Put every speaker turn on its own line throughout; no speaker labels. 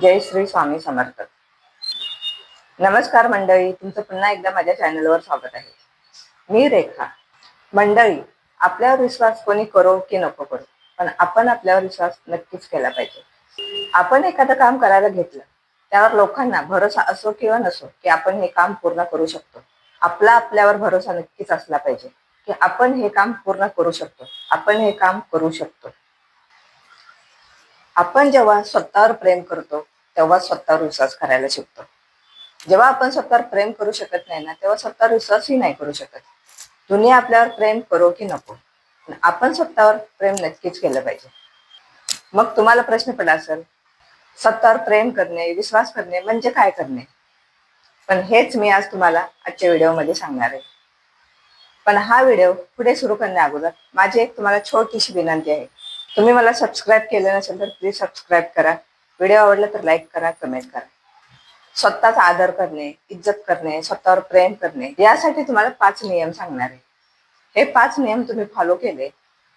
जय श्री स्वामी समर्थ. नमस्कार मंडळी तुमचं पुन्हा एकदा माझ्या चॅनलवर स्वागत आहे. मी रेखा. मंडळी आपल्यावर विश्वास कोणी करो की नको करो पण आपण आपल्यावर विश्वास नक्कीच केला पाहिजे. आपण एखादं काम करायला घेतलं त्यावर लोकांना भरोसा असो किंवा नसो की आपण हे काम पूर्ण करू शकतो. आपला आपल्यावर भरोसा नक्कीच असला पाहिजे की आपण हे काम पूर्ण करू शकतो आपण हे काम करू शकतो. आपण जेव्हा स्वतःवर प्रेम करतो तेव्हा स्वतःवर विश्वास करायला शिकतो. जेव्हा आपण स्वतःवर प्रेम करू शकत नाही ना तेव्हा स्वतःवर विश्वासही नाही करू शकत. दुनिया आपल्यावर प्रेम करो की नको. आपण स्वतःवर प्रेम नक्कीच केलं पाहिजे. मग तुम्हाला प्रश्न पडला असेल स्वतःवर प्रेम करणे विश्वास करणे म्हणजे काय करणे? पण हेच मी आज तुम्हाला आजच्या व्हिडिओमध्ये सांगणार आहे. पण हा व्हिडिओ पुढे सुरू करण्या अगोदर माझी एक तुम्हाला छोटीशी विनंती आहे. तुम्ही मला सबस्क्राईब केलं नसेल तर प्लीज सबस्क्राईब करा. व्हिडिओ आवडला तर लाईक करा कमेंट करा. स्वतःचा आदर करणे इज्जत करणे स्वतःवर प्रेम करणे यासाठी तुम्हाला पाच नियम सांगणार आहे. हे पाच नियम तुम्ही फॉलो केले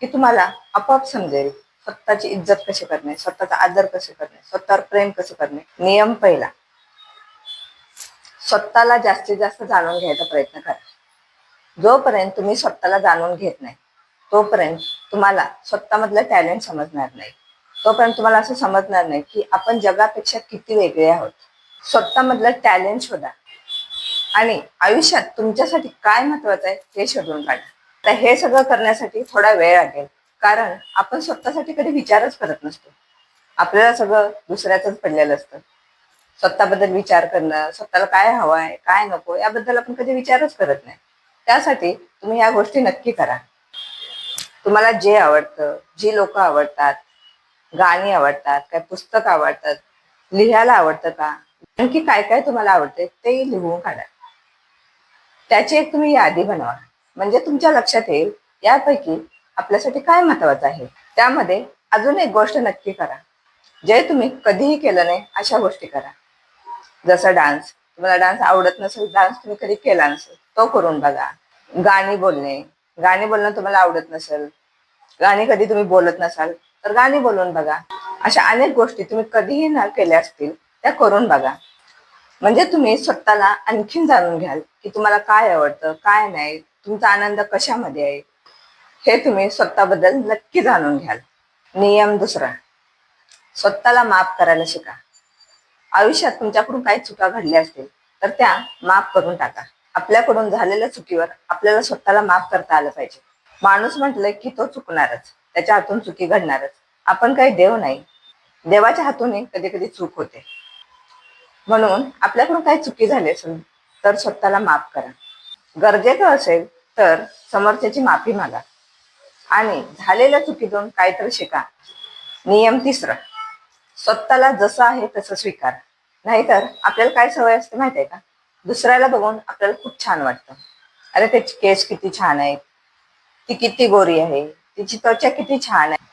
की तुम्हाला आपोआप समजेल स्वतःची इज्जत कशी करणे स्वतःचा आदर कसे करणे स्वतःवर प्रेम कसं करणे. नियम पहिला. स्वतःला जास्तीत जास्त जाणून घ्यायचा प्रयत्न करा. जोपर्यंत तुम्ही स्वतःला जाणून घेत नाही तोपर्यंत तुम्हाला स्वतःमधलं टॅलेंट समजणार नाही. तोपर्यंत तुम्हाला असं समजणार नाही की आपण जगापेक्षा किती वेगळे आहोत. स्वतःमधलं टॅलेंट शोधा. आणि आयुष्यात तुमच्यासाठी काय महत्वाचं आहे हे शोधून काढा. तर हे सगळं करण्यासाठी थोडा वेळ लागेल. कारण आपण स्वतःसाठी कधी विचारच करत नसतो. आपल्याला सगळं दुसऱ्याच पडलेलं असतं. स्वतःबद्दल विचार करणं स्वतःला काय हवं आहे काय नको याबद्दल आपण कधी विचारच करत नाही. त्यासाठी तुम्ही ह्या गोष्टी नक्की करा. तुम्हाला जे आवडतं जी लोक आवडतात गाणी आवडतात काय पुस्तक आवडतात लिहायला आवडतं का? आणखी काय काय तुम्हाला आवडते ते लिहून काढा. त्याची एक तुम्ही यादी बनवा. म्हणजे तुमच्या लक्षात येईल यापैकी आपल्यासाठी काय महत्वाचं आहे त्यामध्ये अजून एक गोष्ट नक्की करा. जे तुम्ही कधीही केलं नाही अशा गोष्टी करा. जसं डान्स तुम्हाला डान्स आवडत नसेल डान्स तुम्ही कधी केला नसेल तो करून बघा. गाणी बोलणे गाणी बोलणं तुम्हाला आवडत नसेल गाणी कधी तुम्ही बोलत नसाल तर गाणी बोलून बघा. अशा अनेक गोष्टी तुम्ही कधीही न केल्या असतील त्या करून बघा. म्हणजे तुम्ही स्वतःला आणखीन जाणून घ्याल की तुम्हाला काय आवडतं काय नाही तुमचा आनंद कशामध्ये आहे हे तुम्ही स्वतःबद्दल नक्की जाणून घ्याल. नियम दुसरा स्वतःला माफ करायला शिका. आयुष्यात तुमच्याकडून काही चुका घडल्या असतील तर त्या माफ करून टाका. आपल्याकडून झालेल्या चुकीवर आपल्याला स्वतःला माफ करता आलं पाहिजे. माणूस म्हटलं की तो चुकणारच. त्याच्या हातून चुकी घडणारच. आपण काही देव नाही. देवाच्या हातूनही कधी कधी चूक होते. म्हणून आपल्याकडून काही चुकी झाली असेल तर स्वतःला माफ करा. गरजेचं असेल तर समोरच्याची माफी मागा. आणि झालेल्या चुकीतून काहीतरी शिका. नियम तिसरा. स्वतःला जसं आहे तसं स्वीकार. नाहीतर आपल्याला काय सवय असते माहिती आहे का? दुसऱ्याला बघून आपल्याला खूप छान वाटतं. अरे त्याची केस किती छान आहेत ती किती गोरी आहे. तिची त्वचा किती छान आहे.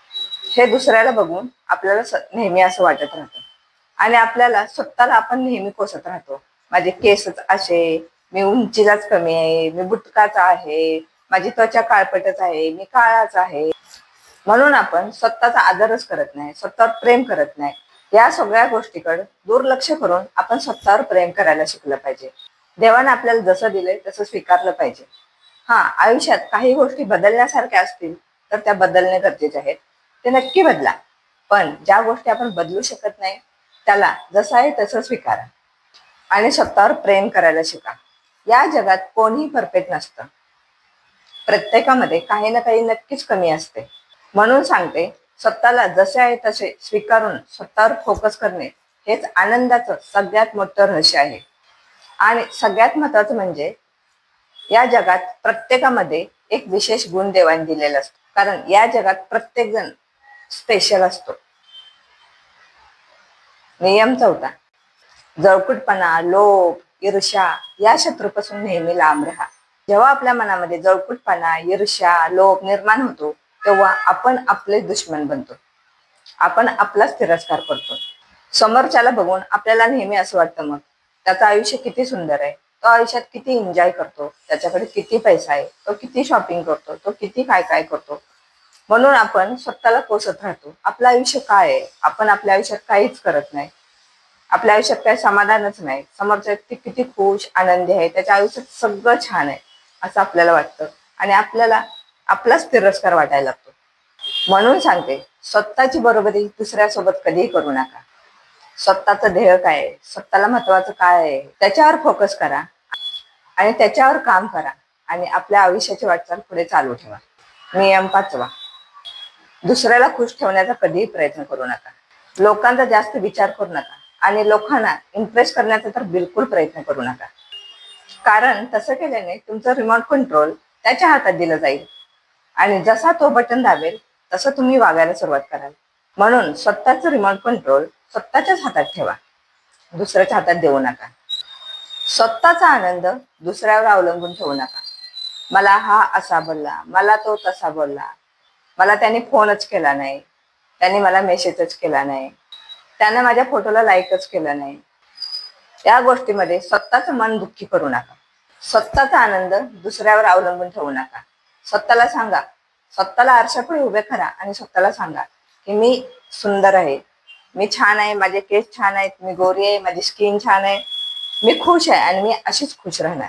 हे दुसऱ्याला बघून आपल्याला नेहमी असं वाटत राहतं. आणि आपल्याला स्वतःला आपण नेहमी कोसत राहतो. माझे केसच असे मी उंचीलाच कमी आहे मी बुटकाचा आहे माझी त्वचा काळपटच आहे मी काळाच आहे. म्हणून आपण स्वतःचा आदरच करत नाही स्वतःवर प्रेम करत नाही. या सगळ्या गोष्टीकडे दुर्लक्ष करून आपण स्वतःवर प्रेम करायला शिकलं पाहिजे. देवाने आपल्याला जसं दिलंय तसं स्वीकारलं पाहिजे. हा आयुष्यात काही गोष्टी बदलण्यासारख्या असतील तर त्या बदलणे गरजेचे आहेत. ते नक्की बदला. पण ज्या गोष्टी आपण बदलू शकत नाही त्याला जसं आहे तसं स्वीकारा. आणि स्वतःवर प्रेम करायला शिका. या जगात कोणीही परफेक्ट नसतं. प्रत्येकामध्ये काही ना काही नक्कीच कमी असते. म्हणून सांगते स्वतःला जसे आहे तसे स्वीकारून स्वतःवर फोकस करणे हेच आनंदाचं सगळ्यात मोठं रहस्य आहे. आणि सगळ्यात महत्वाचं म्हणजे या जगात प्रत्येकामध्ये एक विशेष गुण देवाने दिलेला असतो. कारण या जगात प्रत्येक जण स्पेशल असतो. नियम चौथा. जळकुटपणा लोभ ईर्ष्या या शत्रूपासून नेहमी लांब राहा. जेव्हा आपल्या मनामध्ये जळकुटपणा ईर्ष्या लोभ निर्माण होतो तेव्हा आपण आपले दुश्मन बनतो. आपण आपलाच तिरस्कार करतो. समोरच्याला बघून आपल्याला नेहमी असं वाटतं मग त्याचं आयुष्य किती सुंदर आहे. तो आयुष्यात किती एन्जॉय करतो त्याच्याकडे किती पैसा आहे तो किती शॉपिंग करतो तो किती काय काय करतो. म्हणून आपण स्वतःला कोसत राहतो. आपलं आयुष्य काय आहे? आपण आपल्या आयुष्यात काहीच करत नाही. आपल्या आयुष्यात काही समाधानच नाही. समोरचा व्यक्ती किती खुश आनंदी आहे त्याच्या आयुष्यात सगळं छान आहे असं आपल्याला वाटतं. आणि आपल्याला आपलाच तिरस्कार वाटायला लागतो. म्हणून सांगते स्वतःची बरोबरी दुसऱ्यासोबत कधीही करू नका. स्वतःचं ध्येय काय? स्वतःला महत्वाचं काय आहे? त्याच्यावर फोकस करा आणि त्याच्यावर काम करा आणि आपल्या आयुष्याची वाटचाल पुढे चालू ठेवा. नियम पाचवा. दुसऱ्याला खुश ठेवण्याचा कधीही प्रयत्न करू नका. लोकांचा जास्त विचार करू नका आणि लोकांना इम्प्रेस करण्याचा तर बिलकुल प्रयत्न करू नका. कारण तसं केल्याने तुमचं रिमोट कंट्रोल त्याच्या हातात दिलं जाईल. आणि जसा तो बटन दाबेल तसं तुम्ही वागायला सुरुवात कराल. म्हणून स्वतःचं रिमोट कंट्रोल स्वतःच्याच हातात ठेवा. दुसऱ्याच्या हातात देऊ नका. स्वतःचा आनंद दुसऱ्यावर अवलंबून ठेवू नका. मला हा असा बोलला मला तो तसा बोलला. मला त्याने फोनच केला नाही. त्याने मला मेसेजच केला नाही. त्यानं माझ्या फोटोला लाईकच केला नाही. या गोष्टीमध्ये स्वतःचं मन दुःखी करू नका. स्वतःचा आनंद दुसऱ्यावर अवलंबून ठेवू नका. स्वतःला सांगा. स्वतःला आरशापुढे उभे करा आणि स्वतःला सांगा की मी सुंदर आहे. मी छान आहे माझे केस छान आहेत मी गोरी आहे माझी स्किन छान आहे. मी खुश आहे आणि मी अशीच खुश राहणार.